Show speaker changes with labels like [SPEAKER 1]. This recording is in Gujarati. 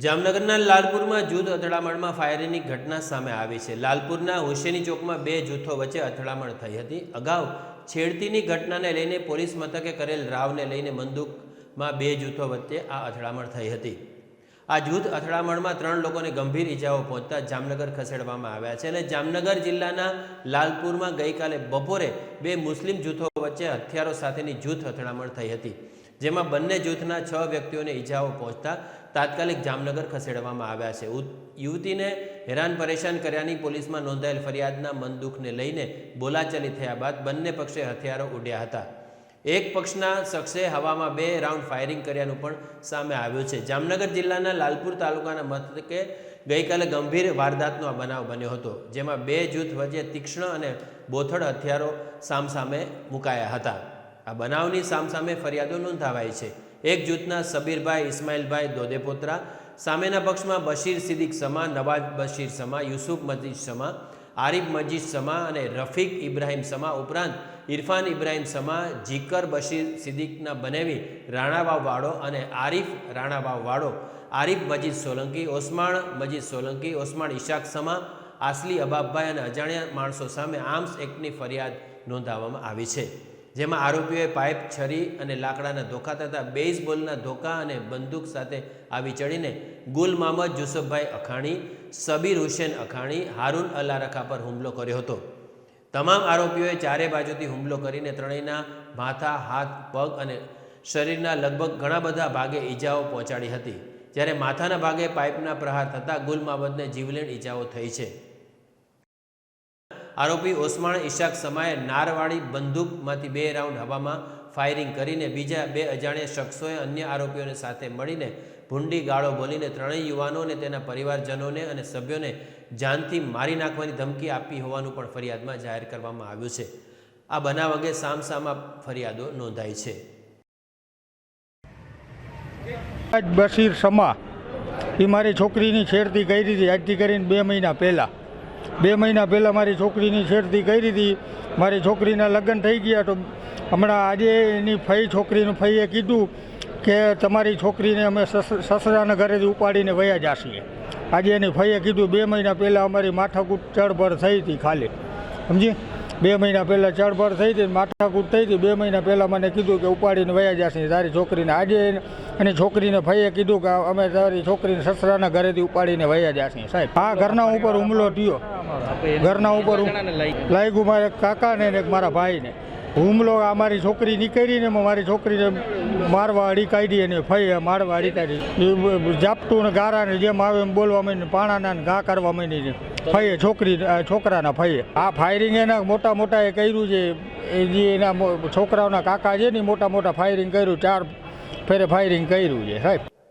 [SPEAKER 1] જામનગરના લાલપુરમાં જૂથ અથડામણમાં ફાયરિંગની ઘટના સામે આવી છે. લાલપુરના હુસેની ચોકમાં બે જૂથો વચ્ચે અથડામણ થઈ હતી. અગાઉ છેડતીની ઘટનાને લઈને પોલીસ મથકે કરેલ રાવને લઈને બંદૂકમાં બે જૂથો વચ્ચે આ અથડામણ થઈ હતી. આ જૂથ અથડામણમાં ત્રણ લોકોને ગંભીર ઈજાઓ પહોંચતા જામનગર ખસેડવામાં આવ્યા છે અને જામનગર જિલ્લાના લાલપુરમાં ગઈકાલે બપોરે બે મુસ્લિમ જૂથો વચ્ચે હથિયારો સાથેની જૂથ અથડામણ થઈ હતી. જેમાં બંને જૂથના છ વ્યક્તિઓને ઈજાઓ પહોંચતા તાત્કાલિક જામનગર ખસેડવામાં આવ્યા છે. યુવતીને હેરાન પરેશાન કર્યાની પોલીસમાં નોંધાયેલ ફરિયાદના મનદુખને લઈને બોલાચાલી થયા બાદ બંને પક્ષે હથિયારો ઉડ્યા હતા. એક પક્ષના શખ્સે હવામાં બે રાઉન્ડ ફાયરિંગ કર્યાનું પણ સામે આવ્યું છે. જામનગર જિલ્લાના લાલપુર તાલુકાના મથકે ગઈકાલે ગંભીર વારદાતનો આ બનાવ બન્યો હતો, જેમાં બે જૂથ વચ્ચે તીક્ષ્ણ અને બોથડ હથિયારો સામસામે મુકાયા હતા. આ બનાવની સામસામે ફરિયાદો નોંધાવાઈ છે. એક જૂથના સબીરભાઈ ઇસ્માઇલભાઈ દોદેપોત્રા, સામેના પક્ષમાં બશીર સિદ્દીક સમા નવાજ બશીર સમા, યુસુફ મજીદ સમા, આરિફ મજીદ સમા અને રફીક ઇબ્રાહિમ સમા ઉપરાંત ઇરફાન ઇબ્રાહીમ સમા, જીકર બશીર સિદ્દીકના બનેવી રાણાવાવ વાળો અને આરિફ રાણાવાવ વાળો, આરિફ મજીદ સોલંકી, ઓસમાણ મજીદ સોલંકી, ઓસમાણ ઇશાક સમા, આસલી અબાબભાઈ અને અજાણ્યા માણસો સામે આર્મ્સ એક્ટની ફરિયાદ નોંધાવવામાં આવી છે. જેમાં આરોપીઓએ પાઇપ છરી અને લાકડાના ધોકા તથા બેઝબોલના ધોકા અને બંદૂક સાથે આવી ચડીને ગુલ મામદ જુસફભાઈ અખાણી, સબીર હુસેન અખાણી, હારૂન અલારખા રખા પર હુમલો કર્યો હતો. તમામ આરોપીઓએ ચારે બાજુથી હુમલો કરીને ત્રણેયના માથા, હાથ, પગ અને શરીરના લગભગ ઘણા બધા ભાગે ઈજાઓ પહોંચાડી હતી. જ્યારે માથાના ભાગે પાઇપના પ્રહાર થતાં ગુલ મામદને જીવલેણ ઈજાઓ થઈ છે. આરોપી ઓસમાણ ઇશાક સમાએ નારવાળી બંદૂકમાંથી બે રાઉન્ડ હવામાં ફાયરિંગ કરીને બીજા બે અજાણ્યા શખ્સોએ અન્ય આરોપીઓને સાથે મળીને ભૂંડી ગાળો બોલીને ત્રણેય યુવાનોને તેના પરિવારજનોને અને સભ્યોને જાનથી મારી નાખવાની ધમકી આપી હોવાનું પણ ફરિયાદમાં જાહેર કરવામાં આવ્યું છે. આ બનાવ અંગે સામસામા ફરિયાદો નોંધાઈ છે.
[SPEAKER 2] બશીર સમા એ મારી છોકરીની છેડતી કરી હતી, આજથી કરીને બે મહિના પહેલાં. બે મહિના પહેલાં મારી છોકરીની છેડતી કરી હતી મારી છોકરીના લગ્ન થઈ ગયા તો હમણાં આજે એની ફઈ છોકરીનું ફઈએ કીધું કે તમારી છોકરીને અમે સસ- સસરાના ઘરેથી ઉપાડીને વયા જાશીએ. આજે એની ફઈએ કીધું, બે મહિના પહેલાં અમારી માથાકૂટ ચડભર થઈ હતી ખાલી. સમજી? બે મહિના પહેલાં ચડભર થઈ હતી માથાકૂટ થઈ હતી. બે મહિના પહેલાં મને કીધું કે ઉપાડીને વયા જાશે તારી છોકરીને આજે એની છોકરીને ભાઈએ કીધું કે અમે તારી છોકરીને સસરાના ઘરેથી ઉપાડીને વયા જશે સાહેબ. આ ઘરના ઉપર હુમલો થયો. ઘરના ઉપર લાગ્યું મારા કાકાને ને મારા ભાઈને. હુમલો આ મારી છોકરી નીકળીને મારી છોકરીને મારવા અડી કાઢી અને ફઈ મારવા અડી કાઢી. એ ઝાપટું ને ગારા ને જેમ આવે એમ બોલવા માંડીને, પાણાના ઘા કરવા માંડી ફઈએ છોકરી છોકરાના ફઈએ આ ફાયરિંગ એના મોટા મોટા એ કર્યું છે. એ જે એના છોકરાઓના કાકા છે ને મોટા મોટા ફાયરિંગ કર્યું, ચાર ફેરે ફાયરિંગ કર્યું છે સાહેબ.